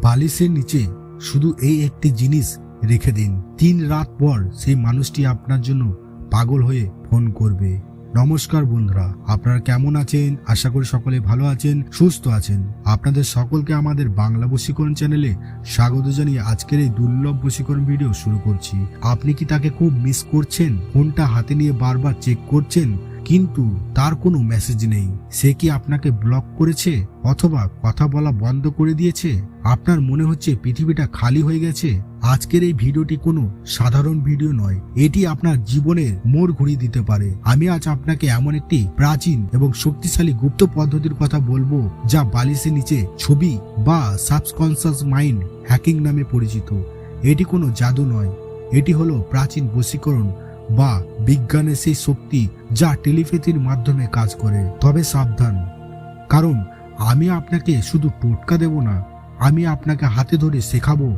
বালিশের নিচে শুধু এই একটি জিনিস রেখে দিন। তিন রাত পর সেই মানুষটি আপনার জন্য পাগল হয়ে ফোন করবে। নমস্কার বন্ধুরা, আপনারা কেমন আছেন? আশা করি সকলে ভালো আছেন, সুস্থ আছেন। আপনাদের সকলকে আমাদের বাংলা বশীকরণ চ্যানেলে স্বাগত জানিয়ে আজকের এই দুর্লভ বশীকরণ ভিডিও শুরু করছি। আপনি কি তাকে খুব মিস করছেন? ফোনটা হাতে নিয়ে বারবার চেক করছেন? কিন্তু তার কোনো মেসেজ নেই। সে কি আপনাকে ব্লক করেছে অথবা কথা বলা বন্ধ করে দিয়েছে? আপনার মনে হচ্ছে পৃথিবীটা খালি হয়ে গেছে? আজকের এই ভিডিওটি কোনো সাধারণ ভিডিও নয়। এটি আপনার জীবনের মোড় ঘুরিয়ে দিতে পারে। আমি আজ আপনাকে এমন একটি প্রাচীন এবং শক্তিশালী গুপ্ত পদ্ধতির কথা বলব যা বালিশের নিচে ছবি বা সাবকনসিয়াস মাইন্ড হ্যাকিং নামে পরিচিত। এটি কোনো জাদু নয়। এটি হলো প্রাচীন বশীকরণ বা বিজ্ঞানের সেই শক্তি যা টেলিপ্যাথির মাধ্যমে কাজ করে, তবে সাবধান। কারণ আমি আপনাকে শুধু টোটকা দেব না, আমি আপনাকে হাতে ধরে শেখাবো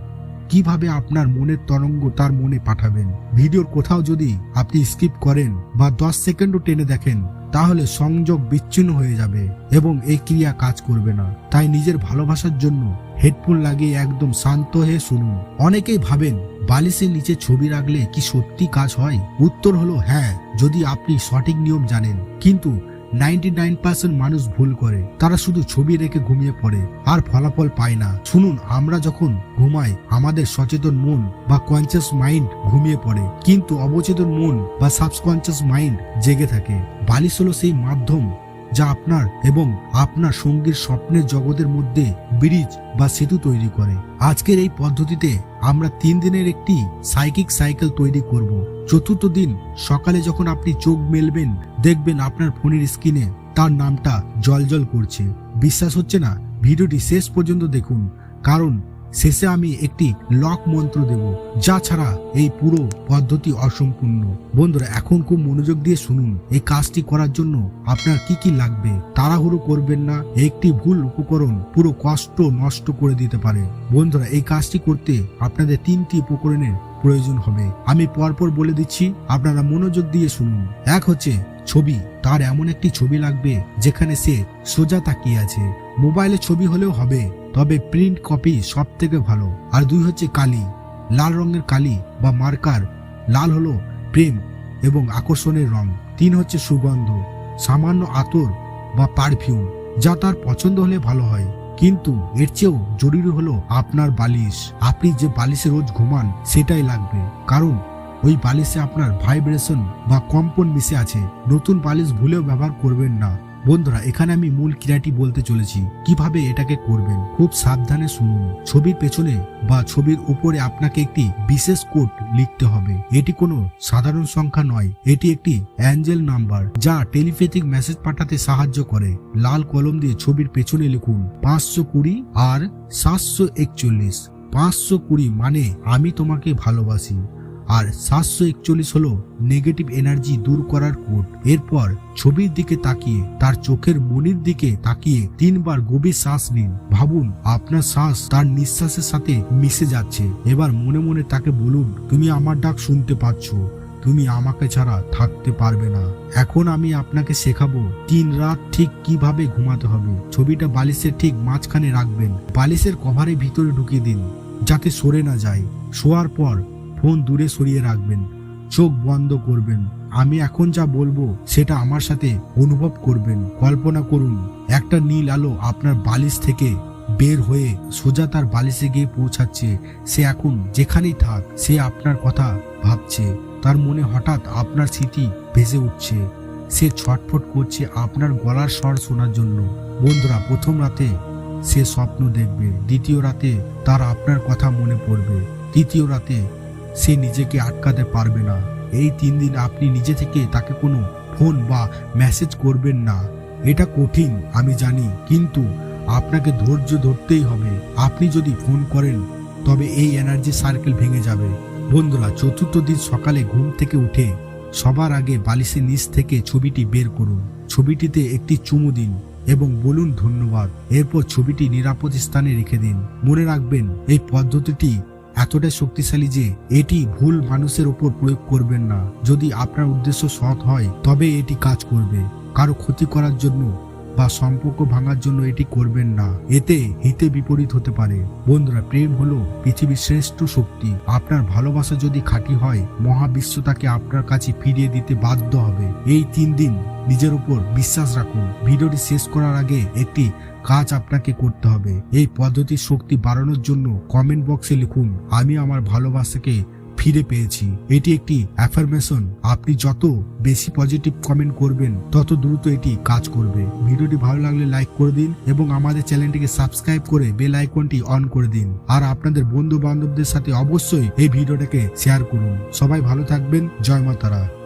কীভাবে আপনার মনের তরঙ্গ তার মনে পাঠাবেন। ভিডিওর কোথাও যদি আপনি স্কিপ করেন বা দশ সেকেন্ডও টেনে দেখেন, তাহলে সংযোগ বিচ্ছিন্ন হয়ে যাবে এবং এই ক্রিয়া কাজ করবে না। তাই নিজের ভালোবাসার জন্য হেডফোন লাগিয়ে একদম শান্ত হয়ে শুনুন। অনেকেই ভাবেন বালিশের নিচে ছবি রাখলে কি সত্যি কাজ হয়? উত্তর হলো হ্যাঁ যদি আপনি সঠিক নিয়ম জানেন। কিন্তু নাইনটি নাইন পার্সেন্ট মানুষ ভুল করে। তারা শুধু ছবি রেখে ঘুমিয়ে পড়ে, আর ফলাফল পায় না। শুনুন, আমরা যখন ঘুমাই, আমাদের সচেতন মন বা কনসিয়াস মাইন্ড ঘুমিয়ে পড়ে। কিন্তু অবচেতন মন বা সাবকনসিয়াস মাইন্ড জেগে থাকে। বালিশ হলো সেই মাধ্যম যা আপনার এবং আপনার সঙ্গীর স্বপ্নের জগতের মধ্যে ব্রিজ বা সেতু তৈরি করে। আজকের এই পদ্ধতিতে আমরা তিন দিনের একটি সাইকিক সাইকেল তৈরি করব। চতুর্থ দিন সকালে যখন আপনি চোখ মেলবেন, দেখবেন আপনার ফোনের স্ক্রিনে তার নামটা জলজল করছে। বিশ্বাস হচ্ছে না, ভিডিওটি শেষ পর্যন্ত দেখুন, কারণ শেষে আমি একটি লক মন্ত্র দেব, যা ছাড়া এই পুরো পদ্ধতি অসম্পূর্ণ। বন্ধুরা, এখন খুব মনোযোগ দিয়ে শুনুন, এই কাজটি করার জন্য আপনার কি কি লাগবে? তাড়াহুড়ো করবেন না, একটি ভুল উপকরণ পুরো কষ্ট নষ্ট করে দিতে পারে। বন্ধুরা, এই কাজটি করতে আপনাদের তিনটি উপকরণের প্রয়োজন হবে। আমি পরপর বলে দিচ্ছি, আপনারা মনোযোগ দিয়ে শুনুন। এক হচ্ছে ছবি, তার এমন একটি ছবি লাগবে যেখানে সে সোজা তাকিয়ে আছে। মোবাইলে ছবি হলেও হবে, তবে প্রিন্ট কপি সব থেকে ভালো। আর দুই হচ্ছে কালি, লাল রঙের কালি বা মার্কার লাল হলো প্রেম এবং আকর্ষণের রং। তিন হচ্ছে সুগন্ধ, সামান্য আতর বা পারফিউম যা তার পছন্দ হলে ভালো হয়। কিন্তু এর চেয়েও জরুরি হলো আপনার বালিশ। আপনি যে বালিশে রোজ ঘুমান, সেটাই লাগবে। কারণ ওই বালিশে আপনার ভাইব্রেশন বা কম্পন মিশে আছে। নতুন বালিশ ভুলেও ব্যবহার করবেন না। বন্ধুরা, এখানে আমি মূল ক্রিয়াটি বলতে চলেছি। কীভাবে এটাকে করবেন? খুব সাবধানে শুনুন। ছবির পেছনে বা ছবির উপরে আপনাকে একটি বিশেষ কোড লিখতে হবে। এটি কোনো সাধারণ সংখ্যা নয়। এটি একটি অ্যাঞ্জেল নাম্বার যা টেলিপ্যাথিক মেসেজ পাঠাতে সাহায্য করে। লাল কলম দিয়ে ছবির পেছনে লিখুন, পাঁচশো কুড়ি আর সাতশো একচল্লিশ। পাঁচশো কুড়ি মানে আমি তোমাকে ভালোবাসি। আর সাতশো একচল্লিশ হলো নেগেটিভ এনার্জি দূর করার কোড এরপর ছবির দিকে তাকিয়ে, তার চোখের মনির দিকে তাকিয়ে তিনবার গভীর শ্বাস নিন। ভাবুন, আপনার শ্বাস তার নিঃশ্বাসের সাথে মিশে যাচ্ছে। এবার মনে মনে তাকে বলুন, তুমি আমার ডাক শুনতে পাচ্ছ। তুমি আমাকে ছাড়া থাকতে পারবে না। এখন আমি আপনাকে শেখাবো তিন রাত ঠিক কীভাবে ঘুমাতে হবে। ছবিটা বালিশের ঠিক মাঝখানে রাখবেন। বালিশের কভারের ভিতরে ঢুকিয়ে দিন, যাতে সরে না যায়। শোয়ার পর ফোন দূরে সরিয়ে রাখবেন, চোখ বন্ধ করবেন। আমি এখন যা বলব, সেটা আমার সাথে অনুভব করবেন। কল্পনা করুন, একটা নীল আলো আপনার বালিশ থেকে বের হয়ে সোজা তার বালিশে গিয়ে পৌঁছাচ্ছে। সে এখন যেখানেই থাক, সে আপনার কথা ভাবছে। তার মনে হঠাৎ আপনার স্মৃতি ভেসে উঠছে। সে ছটফট করছে আপনার গলার স্বর শোনার জন্য। বন্ধুরা, প্রথম রাতে সে স্বপ্ন দেখবে, দ্বিতীয় রাতে তার আপনার কথা মনে পড়বে। তৃতীয় রাতে সে নিজেকে আটকাতে পারবে না। এই তিন দিন আপনি নিজে থেকে তাকে কোনো ফোন বা মেসেজ করবেন না। এটা কঠিন, আমি জানি, কিন্তু আপনাকে ধৈর্য ধরতেই হবে। আপনি যদি ফোন করেন, তবে এই এনার্জি সার্কেল ভেঙে যাবে। বন্ধুরা, চতুর্থ দিন সকালে ঘুম থেকে উঠে সবার আগে বালিশের নিচ থেকে ছবিটি বের করুন। ছবিটিতে একটি চুমু দিন এবং বলুন ধন্যবাদ। এরপর ছবিটি নিরাপদ স্থানে রেখে দিন। মনে রাখবেন, এই পদ্ধতিটি এতটাই শক্তিশালী যে এটি ভুল মানুষের ওপর প্রয়োগ করবেন না। যদি আপনার উদ্দেশ্য সৎ হয়, তবে এটি কাজ করবে। কারও ক্ষতি করার জন্য বা সম্পর্ক ভাঙার জন্য এটি করবেন না। এতে হিতে বিপরীত হতে পারে। বন্ধুরা, প্রেম হলো পৃথিবীর শ্রেষ্ঠ শক্তি। আপনার ভালোবাসা যদি খাঁটি হয়, মহাবিশ্ব তাকে আপনার কাছে ফিরিয়ে দিতে বাধ্য হবে। এই তিন দিন নিজের উপর বিশ্বাস রাখুন। ভিডিওটি শেষ করার আগে একটি কাজ আপনাকে করতে হবে। এই পদ্ধতির শক্তি বাড়ানোর জন্য কমেন্ট বক্সে লিখুন, আমি আমার ভালোবাসাকে ফিরে পেয়েছি। এটি একটি অ্যাফার্মেশন আপনি যত বেশি পজিটিভ কমেন্ট করবেন, তত দ্রুত এটি কাজ করবে। ভিডিওটি ভালো লাগলে লাইক করে দিন এবং আমাদের চ্যানেলটিকে সাবস্ক্রাইব করে বেল আইকনটি অন করে দিন। আর আপনাদের বন্ধু বান্ধবদের সাথে অবশ্যই এই ভিডিওটাকে শেয়ার করুন। সবাই ভালো থাকবেন। জয় মাতারা